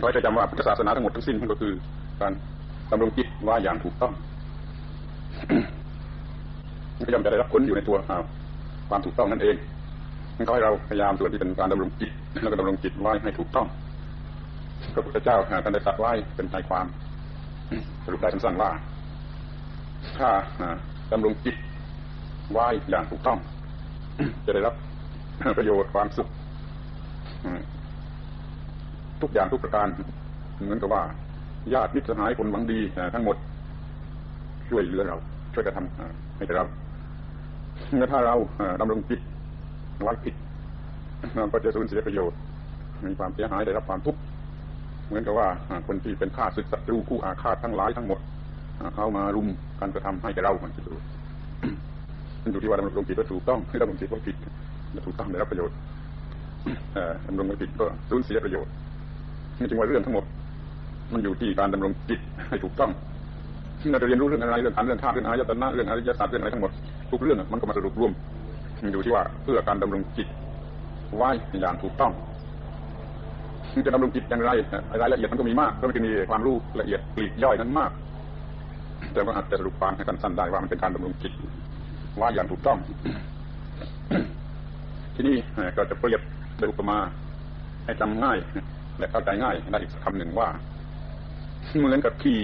ขอให้จำว่าพุทธศาสนาทั้งหมดทั้งสิ้นก็คือการดำรงจิตว่าอย่างถูกต้องก็ย่อมจะได้รับผลอยู่ในตัวความถูกต้องนั่นเองเขาให้เราพยายามส่วนที่เป็นการดำรงจิตแล้วก็ดำรงจิตไว้ให้ถูกต้องพระพุทธเจ้าท่านได้ตรัสไว้เป็นใจความสรุปได้สั้นๆว่า ถ้าดำรงจิตไว้อย่างถูกต้อง จะได้รับประโยชน์ความสุข ทุกอย่างทุกประการ เหมือนกับว่า ญาติมิตรสหายคนหวังดีทั้งหมด ช่วยเหลือเรา ช่วยกระทำให้เราเมื่อถ้าเราดำรงจิตไว้ผิดเราก็จะสูญเสียประโยชน์ มีความเสียหายได้รับความทุกข์เหมือนกับว่าคนที่เป็นข้าศึกศัตรูคู่อาฆาตทั้งหลายทั้งหมดเข้ามารุมการกระทำให้แก่เรามันจะดูมันอยู่ที่ว่าดำรงจิตว่าถูกต้องให้ดำรงจิตว่าผิดถูกต้องได้รับประโยชน์ดำรงไม่ผิดก็สูญเสียประโยชน์ นี่จึงว่าเรื่องทั้งหมด มันอยู่ที่การดำรงจิตให้ถูกต้องเราจะเรียนรู้เรื่องอะไรเรื่องขันเรื่องธาตุเรื่องอายตนะเรื่องอริยสัจเรื่องอะไรทั้งหมดทุกเรื่องมันก็มาสรุปรวมอยู่ที่ว่าเพื่อการดำรงจิตไว้อย่างถูกต้องจะดำรงจิตอย่างไรรายละเอียดมันก็มีมากก็มันจะมีความรู้ละเอียดปลีกย่อยนั้นมาก แต่ก็อาจจะสรุปความให้กันสั้นได้ว่ามันเป็นการดำรงจิตว่าอย่างถูกต้อง ที่นี่ก็จะเปรียบโดยอุปมาให้จำง่าย และเข้าใจง่ายได้อีกคำหนึ่งว่า เหมือนกับขี่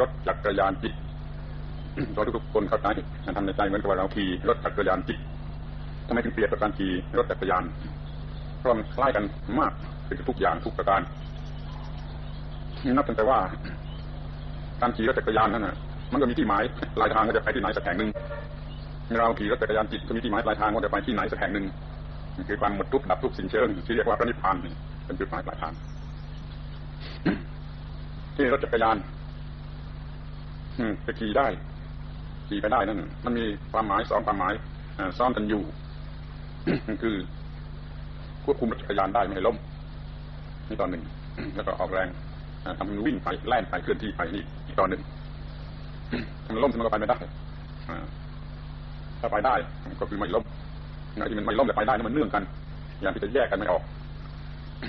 รถจักรยานจิตเราทุกคนเข้าใจทำในใจเหมือนกับเราขี่รถจักรยานจิตทำไมถึงเปรียบกับการขี่รถจักรยานเพราะมันคล้ายกันมากเป็นทุกอย่างทุกประการนับตั้งแต่ว่า การขี่รถจักรยานนั่นน่ะ มันก็มีที่หมายปลายทางก็จะไปที่ไหนสักแห่งหนึ่งเราขี่รถจักรยานจิตก็มีที่หมายปลายทางว่าจะไปที่ไหนสักแห่งหนึ่งคือความหมดทุกข์ดับทุกสิ้นเชิงที่เรียกว่าพระนิพพานเป็นจุดหมายปลายทาง ที่รถจักรยานจะขี่ได้ ขี่ไปได้นั่นมันมีความหมายสองความหมายซ้อนกันอยู่ คือควบคุมรถจักรยานได้ไม่ให้ล้มนี่ตอนหนึ่ง แล้วก็ออกแรงทำมันวิ่งไปแล่นไปเคลื่อนที่ไปนี่อีกตอนหนึ่งถ้ามันล้มมันก็ไปไม่ได้ถ้าไปได้ก็คือไม่ล้มงที่มันไม่ล้มแต่ไปได้นั่นมันเนื่องกัน อย่างที่จะแยกกันไม่ออก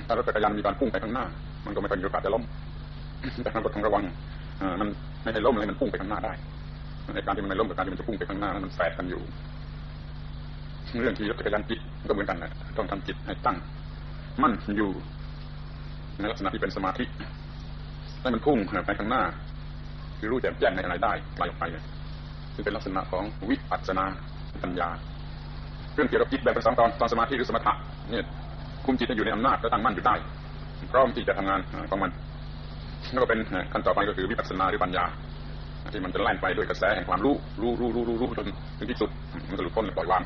ถ้ารถจักรยานมีการพุ่งไปข้างหน้า มันก็ไม่ค่อยมีโอกาสจะล้มแต่เราก็ต้องระวังมันไม่ให้ล้มเลยมันพุ่งไปข้างหน้าได้ในการที่มันไม่ล้มกับการที่มันจะพุ่งไปข้างหน้านั้นมันแฝงกันอยู่ เรื่องที่รถจักรยานจิตก็เหมือนกันแหละต้องทำจิตให้ตั้ง มั่นอยู่ ในลักษณะที่เป็นสมาธิให้มันพุ่งไปข้างหน้า คือรู้แจ่มแจ้งในอะไรได้ไกลออกไปซึ่งเป็นลักษณะของวิปัสสนาปัญญาเรื่องเกี่ยวกับจิตแบบเป็นสองตอนตอนสมาธิหรือสมถะเนี่ยคุมจิตให้อยู่ในอำนาจและตั้งมั่นอยู่ได้ พร้อมที่จะทำงานของมันแล้วก็เป็นขั้นต่อไปก็คือวิปัสสนาหรือปัญญา ที่มันจะแล่ไปด้วยกระแสแห่งความรู้รู้รู้รู้รู้รู้จนถึงที่สุดมันจะหลุดพ้นปล่อยวาง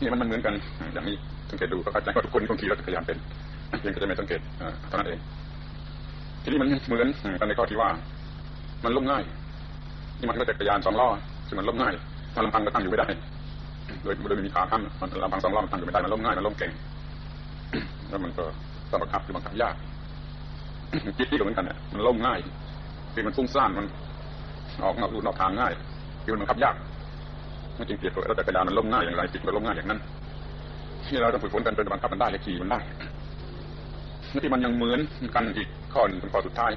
นี่มันมันเหมือนกันอย่างนี้สังเกตดูก็เข้าใจว่าทุกคนคงขี่รถจักรยานเป็นเพียงแต่จะไม่สังเกตเท่านั้นเอง ทีนี้มันเหมือนกันในข้อที่ว่า มันล้มง่ายนี่มันรถจักรยานสองล้อซึ่งมันล้มง่ายมันลำพังก็ตั้งอยู่ไม่ได้โดยโดยไม่มีขาขั้นมันลำพังสองล้อมันตั้งอยู่ไม่ได้มันล้มง่ายมันล้มเก่งแล้วมันก็ ต้องบังคับคือบังคับยากจิตที่ก็เหมือนกันเนี่ยมันล่มง่ายคือมันฟุ้งซ่านมัน ออกนอกรูนอกทางง่ายคือมันบังคับยากไม่จริงเปรียบแล้วแต่กระยานมันล่มง่ายอย่างไรจิตก็ล่มง่ายอย่างนั้นที่เราต้องฝึกฝนกันจนบังคับมันได้และขี่มันได้ที่มันยังเหมือนกันอีกข้อนึ่งเป็นข้อสุดท้าย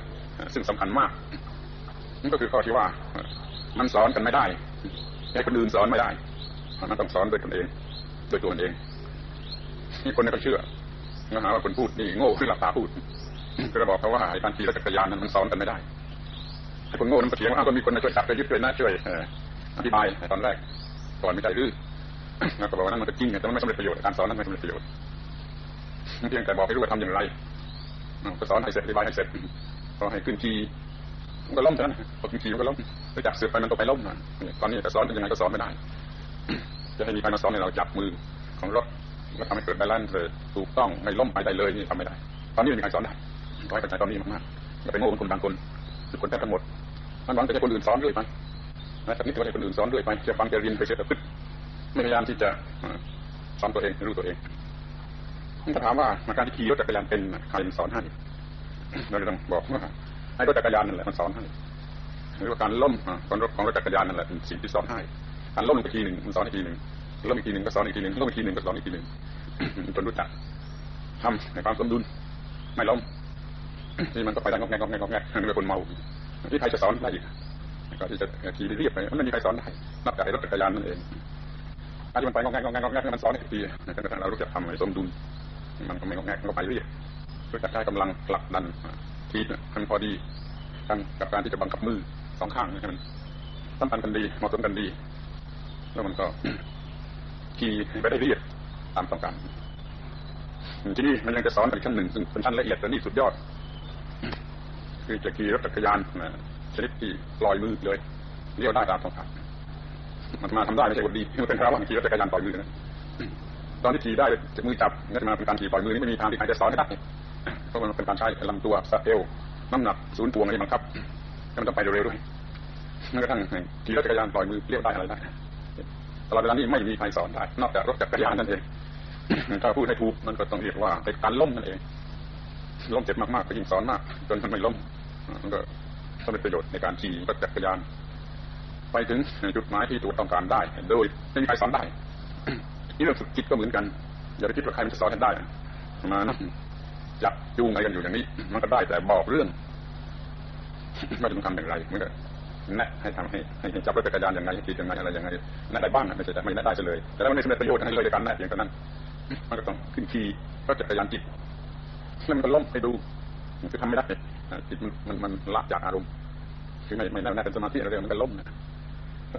ซึ่งสำคัญมากนั่นก็คือข้อที่ว่า มันสอนกันไม่ได้ให้คนอื่นสอนไม่ได้มันต้องสอนโดยตนเองโดยตัวมันเองนี่คนนี้ก็เชื่อ นะฮะว่าคนพูดนี่โง่คือหลับตาพูดก็จะบอกเขาว่าการขี่รถจักรยานนั้นมันสอนกันไม่ได้ไอ้คนโง่นั้นเถียงว่าก็มีคนมาช่วยจับช่วยยึดช่วยนะช่วยอธิบายตอนแรกก่อนไม่ใจรื้อแล้วก็บอกว่านั้นมันก็จริงแต่มันไม่สำเร็จประโยชน์การสอนนั้นไม่สำเร็จประโยชน์เพียงแต่บอกให้รู้ว่าทำอย่างไรก็สอนให้เสร็จอธิบายให้เสร็จพอให้ขึ้นขี่มันก็ล้มเท่านั้นพอขึ้นขี่มันก็ล้มไปจับเสือไปมันตกไปล้มตอนนี้จะสอนยังไงก็สอนไม่ได้ จะให้มีใครมาสอนให้เราจับมือของรถ แล้วทำให้เกิดบาลานซ์ถูกต้องไม่ล้มไปได้เลยนี่ทำไม่ได้ ตอนนี้ไม่มีใครสอนได้ขอให้เข้าใจตอนนี้มากๆอย่าไปโง่เป็นคนบางคนคือคนแทบทั้งหมดมันหวังจะให้คนอื่นสอนด้วยไปนะจากนี้จะให้คนอื่นสอนด้วยไปจะฟังจะเรียนไปเสียแต่พึ่ไม่พยายามที่จะสอนตัวเองรู้ตัวเองถ้าถามว่าการที่ขี่รถจักรยานเป็นใครสอนให้เราจะต้องบอกว่าไอ้รถจักรยานนั่นแหละมันสอนให้หรือว่าการล้มของรถของรถจักรยานนั่นแหละเป็นสิ่งที่สอนให้การล้มอีกทีหนึ่งมันสอนอีกทีหนึ่ง ล้มอีกทีหนึ่งก็สอนอีกทีหนึ่งล้มอีกทีหนึ่งก็สอนอีกทีหนึ่งจนรู้จักทำในความสมดุลไม่ล้มที่มันก็ไปได้งอกแงกงอกแงกงอกแงกนึกว่าคนเมาที่ใครจะสอนได้อีกก็ที่จะขี่เรียบไปมันไม่มีใครสอนได้นอกจากรถจักรยานนั่นเองถ้าที่มันไปงอกแงกงอกแงกงอกแงกมันสอนให้ทีจนกระทั่งเรารู้จักทำให้สมดุลมันก็ไม่งอกแงกก็ไปเรียบรู้จักใช้กำลังผลักดันทีมันพอดีกันกับการที่จะบังคับมือสองข้างให้มันสัมพันธ์กันดีเหมาะสมกันดี แล้วมันก็ีไปได้เรียบตามต้องการที่นี่มันยังจะสอนอีกชั้นหนึ่งซึ่งเป็นชั้นละเอียดและนี่สุดยอด คือจะขี่รถจักรยานชนิดที่ลอยมือเลยเลี้ยวได้ตามต้องการมันมาทำได้ไม่ใช่คนดีมันเป็นพระว่าขี่รถจักรยานปล่อยมือนะตอนที่ขี่ได้จะมือจับนี่จะมาเป็นการขี่ปล่อยมือนี่ไม่มีทางที่ใครจะสอนได้เพราะมันเป็นการใช้ลำตัวสะเอวน้ำหนักศูนย์ถ่วงอะไรบังคับให้มันต้องไปเร็วๆด้วยแม้กระทั่งขี่รถจักรยานปล่อยมือเลี้ยวได้อะไรได้ ลอดเวลานี้ไม่มีใครสอนได้ นอกจากรถจักรยานนั่นเองถ้าพูดให้ถูกมันก็ต้องเรียกว่าเป็นการล้มนั่นเองล้มเจ็บมากๆก็ยิ่งสอนมาก จนมันไม่ล้มมันก็ต้องเป็นประโยชน์ในการขี่รถจักรยาน ไปถึงจุดหมายที่ตัวต้องการได้โดยไม่มีใครสอนได้นี่เรื่องฝึกจิตก็เหมือนกัน อย่าไปคิดว่าใครมันจะสอนให้ได้ มานะจับจูงอะไรกันอยู่อย่างนี้ มันก็ได้แต่บอกเรื่องไม่ต้องทำอย่างไรมันก็ แนะให้ทำให้ให้จับรถจักรยานอย่างไรขี่ยังไงอะไรยังไงแนะได้บ้างไม่ใช่ไม่แนะได้เลย แต่แล้วไม่ได้สำเร็จประโยชน์ให้เลยในการแนะเพียงเท่านั้น มันก็ต้องขึ้นขี่รถจักรยานจิตแล้วมันก็ล้มไปดูคือทำไม่ได้จิตมันมันมันละจากอารมณ์คือไม่ไม่แน่เป็นสมาธิอะไรมันก็ล้มนะ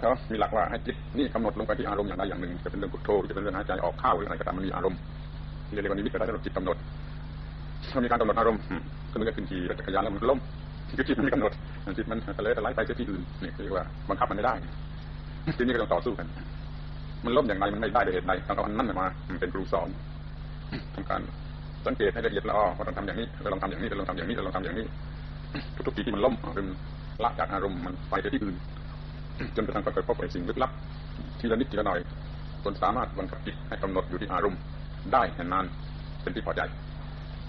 เขามีหลักว่าให้จิตนี่กำหนดลงไปที่อารมณ์อย่างใดอย่างหนึ่งจะเป็นเรื่องพุทโธจะเป็นเรื่องหายใจออกเข้าหรืออะไรก็ตามมันมีอารมณ์เรียกว่านิมิตก็ได้เราจิตกำหนดถ้ามีการกำหนดอารมณ์ก็มันก็ขึ้นขี่รถจักรยานแล้วมันล้ม คือจิตมันมีกำหนดจิตมันทะเลทลายไปที่อื่นนี่เรียกว่าบังคับมันไม่ได้ทีนี้ก็ต้องต่อสู้กัน มันล้มอย่างไรมันไม่ได้โดยเหตุใดต้องเอาอันนั้นมาเป็นครูสอนทำการสังเกตให้ละเอียดละอ้อว่าต้องทำอย่างนี้เราลองทำอย่างนี้เราลองทำอย่างนี้เราลองทำอย่างนี้ ทุกๆทีที่มันล้มหรือละจากอารมณ์มันไปไปที่อื่น จนกระทั่งไปพบไอ้สิ่งลึกลับทีละนิดทีละหน่อยจนสามารถบังคับจิตให้กำหนดอยู่ที่อารมณ์ได้นานเป็นที่พอใจ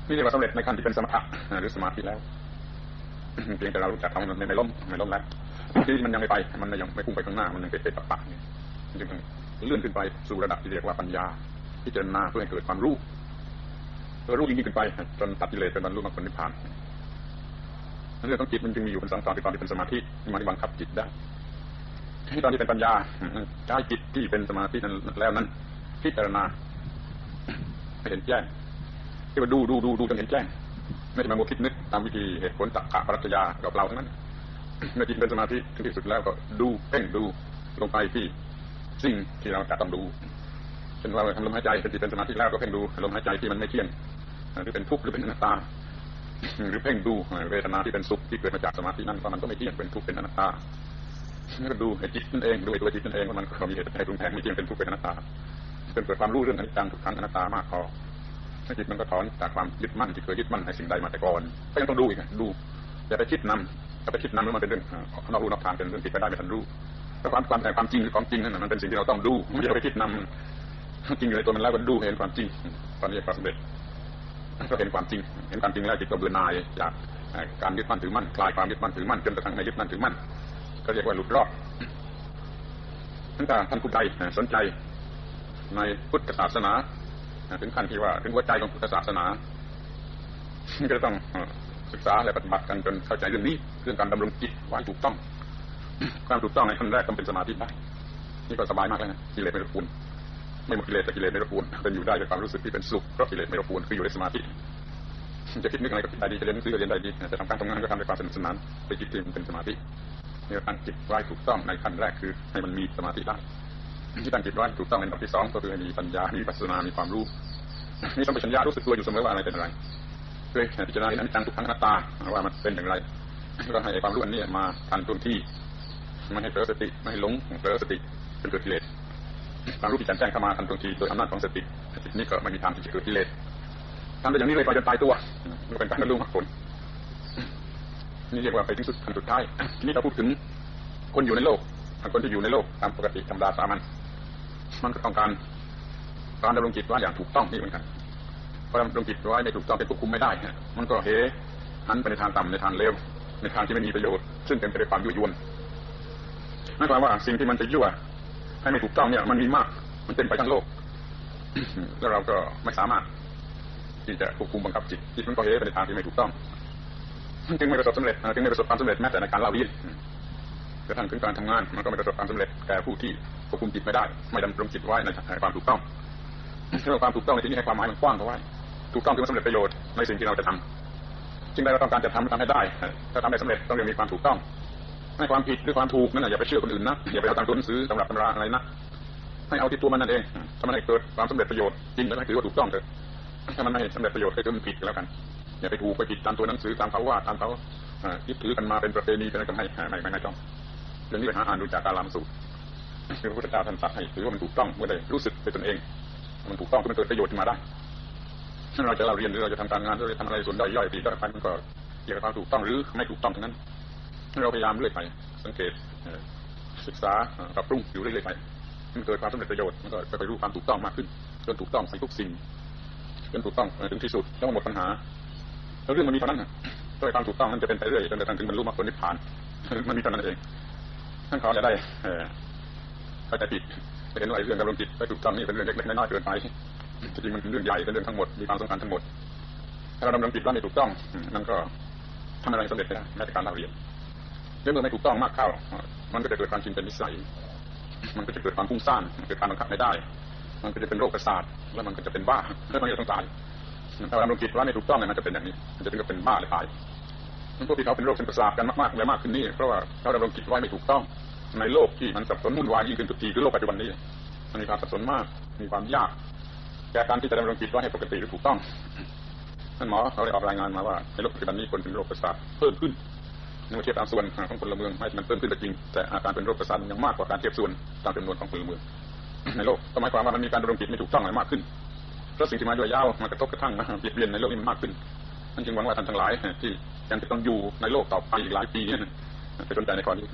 นี่เรียกว่าสำเร็จในขั้นที่เป็นสมถะหรือสมาธิแล้ว เพียงแต่เรารู้จักทำมันไม่ล้มไม่ล้มแล้วที่มันยังไม่ไปมันยังไม่พุ่งไปข้างหน้ามันยังเป็นปะปะนี่จึงเลื่อนขึ้นไปสู่ระดับที่เรียกว่าปัญญาพิจารณาเพื่อให้เกิดความรู้เพื่อรู้ยิ่งขึ้นไปจนตัดกิเลสเป็นบรรลุมรรคผลนิพพานเรื่องของจิตมันจึงมีอยู่เป็นสองตอนที่ตอนที่เป็นสมาธิมันบังคับจิตได้ที่ตอนที่เป็นปัญญาใช้จิตที่เป็นสมาธินั้นแล้วนั้น พิจารณาเห็นแจ้งที่ว่าดูดูดูดูจนเห็นแจ้ง ไม่ใช่มาโมคิดนึกตามวิธีเหตุผลตรกะปรัชญากับเราทั้งนั้นเมื่อจิตเป็นสมาธิที่สุดแล้วก็ดูเพ่งดูลงไปที่สิ่งที่เราจะต้องดูเช่นว่าทำลมหายใจเป็นจิตเป็นสมาธิแล้วก็เพ่งดูลมหายใจที่มันไม่เที่ยงหรือเป็นทุกข์หรือเป็นอนัตตา หรือเพ่งดูเวทนาที่เป็นสุขที่เกิดมาจากสมาธินั้นว่ามันก็ไม่เที่ยงเป็นทุกข์เป็นอนัตตาแล้วก็ดูไอ้จิตนั่นเองดูไอ้ตัวจิตนั่นเองว่ามันมีเหตุให้ปรุงแต่งไม่เที่ยงเป็นทุกข์เป็นอนัตตาจนเกิดความรู้เรื่องอนิจจังทุกขังอนัตตามากพอ จิตมันก็ถอนจากความยึดมั่นที่เคยยึดมั่นในสิ่งใดมาแต่ก่อนก็ยังต้องดูอีกดูอย่าไปคิดนำถ้าไปคิดนำแล้วมันเป็นเรื่องนอกรู้นอกทางเป็นเรื่องผิดไปได้ไม่ทันรู้แต่ความความแต่ความจริงหรือของจริงนั่นมันเป็นสิ่งที่เราต้องดูไม่ใช่ไปคิดนำจริงอยู่ในตัวมันแล้วก็ดูเห็นความจริง ตอนนี้ความสำเร็จก็เห็นความจริง เห็นความจริงแล้วจิตก็เบื่อหน่ายจากการยึดมั่นถือมั่นคลายความยึดมั่นถือมั่นจนกระทั่งไม่ยึดมั่นถือมั่นก็เรียกว่าหลุดรอดถ้าท่านผู้ใดสนใจในพุทธศาสนา ถึงขั้นที่ว่าถึงหัวใจของพุทธศาสนาก็ต้องศึกษาและปฏิบัติกันจนเข้าใจเรื่องนี้เรื่องการดำรงจิตไว้ถูกต้องความถูกต้องในขั้นแรกต้องเป็นสมาธิได้นี่ก็สบายมากแล้วนะกิเลสไม่รบกวนไม่หมดกิเลสแต่กิเลสไม่รบกวนเป็นอยู่ได้ด้วยความรู้สึกที่เป็นสุขเพราะกิเลสไม่รบกวนคืออยู่ในสมาธิจะคิดนึกอะไรก็คิดได้ดีจะเรียนหนังสือก็เรียนได้ดีจะทำการทำงานก็ทำด้วยความสนุกสนานไปจิตที่มันเป็นสมาธิเนี่ตั้งจิตไว้ถูกต้องในขั้นแรกคือให้มันมีสมาธิได้ ที่ตั้งจิตไว้ถูกต้องในระดับที่สองก็คือให้มีปัญญา มีปัสนามีความรู้มีสัมปชัญญะรู้สึกตัวอยู่เสมอว่าอะไรเป็นอะไรเคยพิจารณาในอนิจจังทุกขังอนัตตาว่ามันเป็นอย่างไรก็ให้ความรู้อันนี้มาทันต้นที่ไม่ให้เผลอสติไม่ให้หลงเผลอสติจนเกิดกิเลสความรู้ที่แจ่มแจ้งเข้ามาทันต้นทีโดยอำนาจของสติจิตนี้ก็ไม่มีทางที่จะเกิดกิเลสทำได้อย่างนี้เลยไปจนตายตัวมันเป็นการบรรลุมรรคผลนี่เรียกว่าไปถึงสุดขั้นสุดท้ายทีนี้เราพูดถึงคนอยู่ในโลกคนที่อยู่ในโลกตามปกติธรรมดาสามัญ มันก็ต้องการการดำรงจิตไว้อย่างถูกต้องนี่เหมือนกันพอดำรงจิตไว้ไม่ถูกต้องเป็นควบคุมไม่ได้มันก็เฮหันไปในทางต่ำในทางเลวในทางที่ไม่มีประโยชน์ซึ่งเต็มไปด้วยความยั่วยวนนั่นแปลว่าสิ่งที่มันจะยั่วให้ไม่ถูกต้องเนี่ย มันมีมาก มันเต็มไปทั้งโลก แล้วเราก็ไม่สามารถ ที่จะควบคุมบังคับจิตจิตมันก็เฮไปในทางที่ไม่ถูกต้องจึงไม่ประสบสำเร็จจึงไม่ประสบความสำเร็จแม้แต่ในการเล่าเรียนกระทั่งถึงการทำงาน มันก็ไม่ประสบความสำเร็จแก่ผู้ที่ ควบคุมจิตไม่ได้ ไม่ดำรงจิตไว้ในความถูกต้องเรื่องความถูกต้องในที่นี้ให้ความหมายมันกว้างเข้าไว้ถูกต้องคือมันสำเร็จประโยชน์ในสิ่งที่เราจะทำจึงได้เราต้องการจะทำทำให้ได้ ถ้าทำได้สำเร็จต้องเรียนมีความถูกต้องให้ความผิดหรือความถูกนั่นอย่าไปเชื่อคนอื่นนะอย่าไปเอาตามตัวหนังสือตำรับตำราอะไรนะให้เอาที่ตัวมันนั่นเองถ้ามันให้เกิดความสำเร็จประโยชน์จริงแล้วถือว่าถูกต้องเถอะถ้ามันไม่สำเร็จประโยชน์ให้ถือมันผิดก็แล้วกันอย่าไปถูกไปผิดตามตัวหนังสือตามเขาว่าตามเขายึดถือกันมาเป็นประเพณีเป็นอะไรก็ไม่ไม่ไม่ไม่ต้องเรื่องนี้ไปหาอ่านดูจากการลามสูตร คือพระพุทธเจ้าท่านตัดให้ถือว่ามันถูกต้องเมื่อใดรู้สึกเป็นตนเอง มันถูกต้องคือมันเกิดประโยชน์ขึ้นมาได้ถ้าเราจะเราเรียนหรือเราจะทำการงานหรือเราจะทำอะไรส่วนใดย่อยปีก็ไปมันก็เกี่ยวกับความถูกต้องหรือไม่ถูกต้องทั้งนั้นเราพยายามเรื่อยไปสังเกตศึกษาปรับปรุงอยู่เรื่อยๆไปมันเกิดความสำเร็จประโยชน์มันก็ไปรู้ความถูกต้องมากขึ้นจนถูกต้องใส่ทุกสิ่งจนถูกต้องถึงที่สุดแล้วหมดปัญหาแล้วเรื่องมันมีเท่านั้นด้วยความถูกต้องมันจะเป็นไปเรื่อยจนกระทั่งถึงบรรลุมรรคผลนิพพาน มันมีเท่านั้นเองท่านเขาจะได้ เข้าใจผิดจะเห็นว่าเรื่องการลงจิตไปถูกต้องนี่เป็นเรื่องเล็กๆน้อยๆเกินไปจริงมันเป็นเรื่องใหญ่เป็นเรื่องทั้งหมดมีความสำคัญทั้งหมด ถ้าเราดำรงจิตว่าไม่ถูกต้องนั่นก็ทำอะไรสำเร็จไม่ได้แม้แต่การเรียนเมื่อไม่ถูกต้องมากเข้า มันก็จะเกิดการชินเป็นนิสัย มันก็จะเกิดความพุ่งซ่านเกิดการบังคับไม่ได้ มันก็จะเป็นโรคประสาทแล้วมันก็จะเป็นบ้าแล้วมันจะต้องตายถ้าเราดำรงจิตว่าไม่ถูกต้องเนี่ยมันจะเป็นอย่างนี้มันจะถึงกับเป็นบ้าเลยตายพวกที่เขาเป็นโรคเป็นประสาทกันมากๆและมากขึ้นนี่เพราะว่าเขาดำรงจิตไว้ไม่ถูกต้อง ในโลกที่มันสับสนวุ่นวายยิ่งขึ้นทุกทีคือโลกปัจจุบันนี้มันมีความสับสนมาก มีความยากแก่การที่จะดำรงจิตไว้ให้ปกติหรือถูกต้องท่านหมอเขาได้ออกรายงานมาว่าในโลกปัจจุบันนี้คนเป็นโรคประสาทเพิ่มขึ้นเมื่อเทียบตามส่วนของพลเมืองไม่มันเพิ่มขึ้นก็จริง แต่อาการเป็นโรคประสาทยังมากกว่าการเทียบส่วนตามจำนวนของพลเมืองในโลกก็หมายความว่ามันมีการดำรงจิตไม่ถูกต้องอะไรมากขึ้นเพราะสิ่งที่มาด้วยยาวมันกระทบกระทั่งเบียดเบียนในโลกนี้มันมากขึ้นนั่นจึงหวังว่าท่านทั้งหลายที่ยังจะต้องอยู่ในโลกต่อไปอีกหลายปีจะสนใจในข้อนี้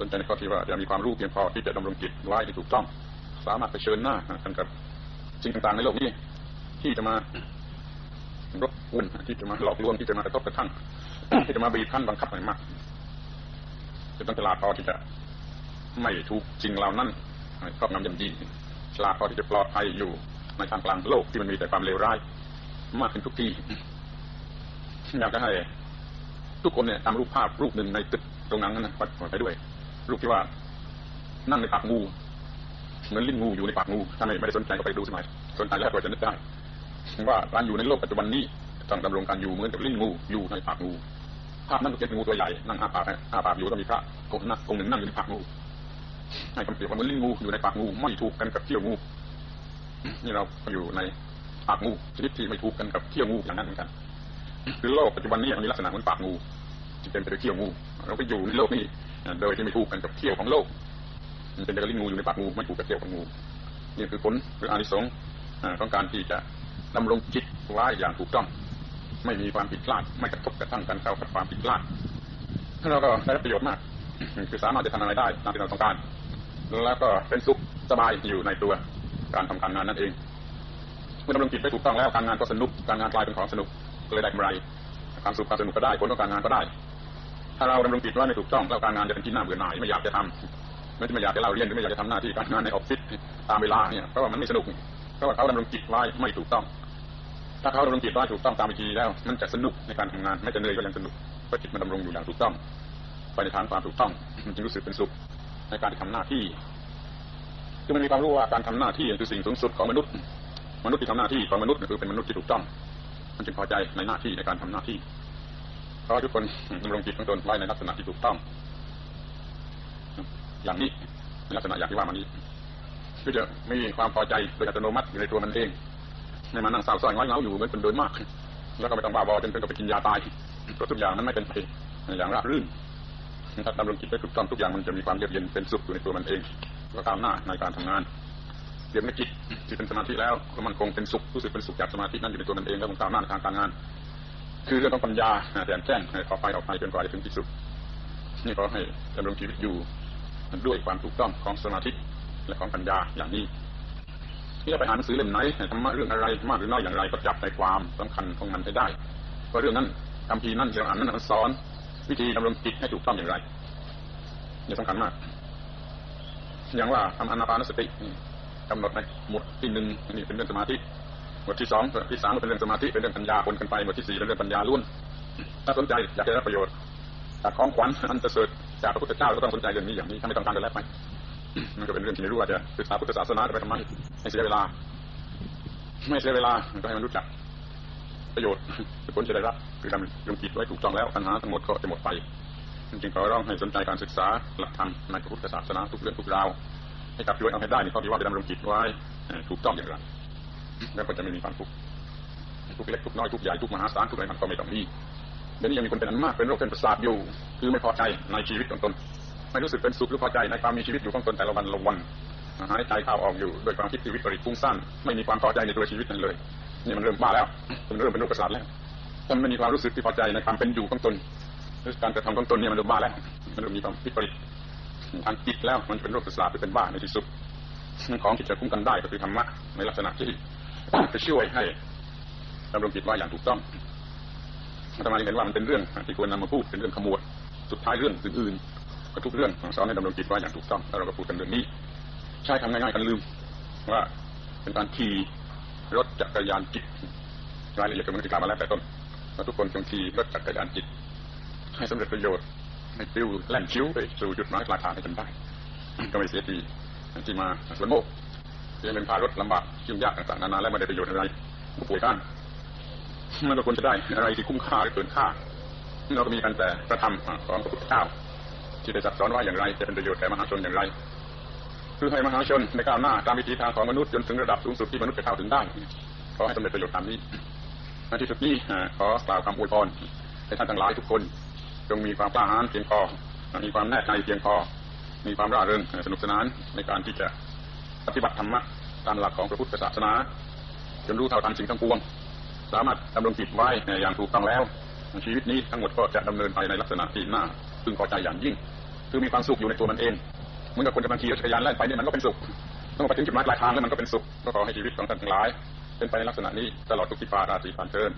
สนใจในข้อที่ว่าจะมีความรู้เพียงพอที่จะดำรงจิตไว้ที่ถูกต้อง สามารถไปเชิญหน้ากันกับสิ่งต่างๆในโลกนี้ ที่จะมารบกวนที่จะมาหลอกลวงที่จะมากระทบกระทั่งที่จะมาบีบคั้นบังคับอะไรมากจะต้องฉลาดพอที่จะไม่ถูกจริงเหล่านั้นครอบงำยำยีฉลาดพอที่จะปลอดภัยอยู่ในทางกลางโลกที่มันมีแต่ความเลวร้าย มากขึ้นทุกที่อยากจะให้ทุกคนเนี่ยตามรูปภาพรูปหนึ่งในตึกตรงนั้นนะไปด้วย รูปที่ว่า นั่งในปากงู เหมือนลิ้นงูอยู่ในปากงูถ้าไม่ไม่ได้สนใจก็ไปดูสมัยสนใจแล้วก็จะนึกได้ว่าการอยู่ในโลกปัจจุบันนี้ต้องดำรงการอยู่เหมือนกับลิ้นงูอยู่ในปากงูภาพนั้นก็เป็นงูตัวใหญ่นั่งอ้าปากอ้าปากอยู่ก็มีพระองค์นั่งองค์หนึ่งนั่งอยู่ในปากงูให้คำเปรียบว่าเหมือนลิ้นงูอยู่ในปากงูไม่ถูกกันกับเขี้ยวงูนี่เราอยู่ในปากงูชนิดที่ไม่ถูกกันกับเขี้ยวงูอย่างนั้นเหมือนกันคือโลกปัจจุบันนี้มันมีลักษณะเหมือนปากงูที่เป็นไปด้วยเขี้ยวงูเราไปอยู่ในโลกนี้ โดยที่ไม่ถูกกันกับเขี้ยวของโลกมันเป็นเรื่องงูอยู่ในปากงูไม่ถูกกับเขี้ยวของงูนี่คือผลคืออานิสงส์ของการที่จะดำรงจิตไว้อย่างถูกต้อง ไม่มีความผิดพลาดไม่กระทบกระทั่งกันเข้ากับความผิดพลาดเราก็ได้ประโยชน์มาก คือสามารถจะทำอะไรได้ตามที่เราต้องการ แล้วก็เป็นสุขสบายอยู่ในตัวการทำการงานนั่นเองเมื่อดำรงจิตได้ถูกต้องแล้วการงานก็สนุกการงานกลายเป็นของสนุกก็เลยได้กำไรความสุขความสนุกก็ได้ผลของการงานก็ได้ ถ้าเราดำรงจิตว่าไม่ถูกต้องแล้วการงานจะเป็นที่น่าเบื่อหน่ายไม่อยากจะทำไม่ไม่อยากจะเล่าเรียนหรือไม่อยากจะทำหน้าที่การงานในออฟฟิศตามเวลาเนี่ยเพราะว่ามันไม่สนุกเพราะว่าเขาดำรงจิตไว้ไม่ถูกต้อง ถ้าเขาดำรงจิตไว้ถูกต้องตามวิธีแล้ว มันจะสนุกในการทำงานไม่จะเหนื่อยก็ยังสนุกเพราะจิตมันดำรงอยู่อย่างถูกต้องไปในทางความถูกต้องมันจึงรู้สึกเป็นสุขในการที่ทำหน้าที่คือมันมีความรู้ว่าการทำหน้าที่คือสิ่งสูงสุดของมนุษย์ มนุษย์ที่ทำหน้าที่ของมนุษย์คือเป็นมนุษย์ที่ถูกต้อง มันจึงพอใจในหน้าที่ในการทำหน้าที่ เพราะทุกคนดำรงจิตของตนไว้ในลักษณะที่ถูกต้อง อย่างนี้ในลักษณะอย่างที่ว่ามานี้ก็จะมีความพอใจโดยอัตโนมัติอยู่ในตัวมันเองในมานั่งเศร้าซ้อยง้อยเงาอยู่เหมือนเป็นโดยมาก แล้วก็ไม่ต้องบ้าบอจนเป็นกับไปกินยาตายเพราะทุกอย่างนั้นไม่เป็นไปอย่างราบรื่นถ้าดำรงจิตได้ถูกต้องทุกอย่างมันจะมีความเยือกเย็นเป็นสุขอยู่ในตัวมันเองก็ก้าวหน้าในการทำงานเรียนในจิตที่เป็นสมาธิแล้วมันคงเป็นสุขรู้สึกเป็นสุขจากสมาธินั้นอยู่ในตัวมันเองแล้วมันก้าวหน้าในทางการงาน คือเรื่องของปัญญาแจ่มแจ้งออไปออกไปจนกว่าจะถึงที่สุด นี่ก็ให้ดำรงชีวิตอยู่ด้วยความถูกต้องของสมาธิและของปัญญาอย่างนี้ที่จะไปอ่านหนังสือเล่มไหนธรรมะเรื่องอะไรมากหรือน้อยอย่างไรก็จับใจความสำคัญของมันให้ได้เพราะเรื่องนั้นคำพีนั้นที่เราอ่านนั้นสอน วิธีดำรงจิตให้ถูกต้องอย่างไรนี่สำคัญมาก อย่างว่าทำอนาปานสติกำหนดในหมวดที่หนึ่งนี่เป็นเรื่องสมาธิ วดที่สองที่สามเป็นเรื่องสมาธิเป็นเรื่องปัญญาปนกันไปหมวดที่สี่เป็นเรื่องปัญญาล้วนถ้าสนใจอยากได้ประโยชน์จากของขวัญอันประเสริฐจากพระพุทธเจ้าก็ต้องสนใจเรื่องนี้อย่างนี้ถ้าไม่ต้องการก็แล้วไปมันก็เป็นเรื่องที่ไม่รู้ว่าจะศึกษาพุทธศาสนาไปทำไมให้เสียเวลา ไม่เสียเวลาก็ให้มันรู้จักประโยชน์ทุกคนจะได้รับคือทำลงจิตไว้ถูกต้องแล้วปัญหาทั้งหมดก็จะหมดไปจึงขอร้องให้สนใจการศึกษาหลักธรรมในพระพุทธศาสนาทุกเรื่องทุกราวให้กับช่วยเอาให้ได้นี่ข้อที่ว่าจะดำรงจิตไว้ถูกต้องอย่างไร แล้วก็จะไม่มีความทุกข์ทุกเล็กทุกน้อยทุกใหญ่ทุกมหาศาลทุกอะไรมันก็ไม่ต้องมีเดี๋ยวนี้ยังมีคนเป็นอันมากเป็นโรคเป็นประสาทอยู่ คือไม่พอใจในชีวิตของตนไม่รู้สึกเป็นสุขหรือพอใจในความมีชีวิตอยู่ของตนแต่ละวันละวันหายใจเข้าออกอยู่ด้วยความคิดชีวิตปริฟุ้งสั้นไม่มีความพอใจในตัวชีวิตนั้นเลยนี่มันเริ่มบ้าแล้วมันเริ่มเป็นโรคประสาทแล้วมันไม่มีความรู้สึกที่พอใจในความเป็นอยู่ของตนหรือการกระทำของตนเนี่ยมันเริ่มบ้าแล้วมันเริ่มมีความวิปริตทางจิตแล้วมันเป็นโรคประสาทหรือเป็นบ้าในที่สุดของที่จะคุ้มกันได้ก็คือธรรมะในลักษณะที่ จะช่วยให้ดำรงจิตไว้อย่างถูกต้องอาตมาเห็นว่ามันเป็นเรื่องที่ควรนำมาพูดเป็นเรื่องขมวดสุดท้ายเรื่องอื่นๆก็ทุกเรื่องสอนให้ดำรงจิตไว้อย่างถูกต้องแล้วเราก็พูดกันเรื่องนี้ ใช้คำง่ายๆกันลืม ว่าเป็นการขี่รถจักรยานจิตรายละเอียดก็มันกล่าวมาแล้วแต่ต้นว่าทุกคนจงขี่รถจักรยานจิต ให้สำเร็จประโยชน์ให้ปิ้วแล่นชิวไปสู่จุดหมายปลายทางให้จนได้ ก็ไม่เสียทีที่มาสวนโมกที่เป็นพารถลำบาก ยุ่งยากต่างๆนานาและไม่ได้ประโยชน์อะไรผู้ป่วยด้านมันก็ควรจะได้อะไรที่คุ้มค่าหรือเกินค่าเราก็มีกันแต่กระทำของพระพุทธเจ้าที่ได้จัดสอนว่าอย่างไรจะเป็นประโยชน์แก่มหาชนอย่างไรคือให้มหาชนในก้าวหน้าตามวิถีทางของมนุษย์จนถึงระดับสูงสุดที่มนุษย์จะเข้าถึงได้ขอให้สำเร็จประโยชน์ตามนี้ในที่สุดนี้ขอกล่าวคำอวยพรให้ท่านทั้งหลายทุกคนจงมีความกล้าหาญเพียงพอมีความแน่ใจเพียงพอมีความร่าเริงสนุกสนานในการที่จะปฏิบัติธรรมะ ตามหลักของพระพุทธศาสนา จนรู้เท่าทันสิ่งทั้งปวง สามารถดำรงจิตไว้อย่างถูกต้องแล้ว ชีวิตนี้ทั้งหมดก็จะดำเนินไปในลักษณะที่น่าพึงพอใจอย่างยิ่ง คือมีความสุขอยู่ในตัวมันเองเหมือนกับคนกำลังขี่รถจักรยานแล่นไปเนี่ยมันก็เป็นสุขต้องไปถึงจุดหมายปลายทางแล้วมันก็เป็นสุขก็ขอให้ชีวิตของท่านทั้งหลาย เป็นไปในลักษณะนี้ตลอดทุกทิพาราศีผ่านเทิน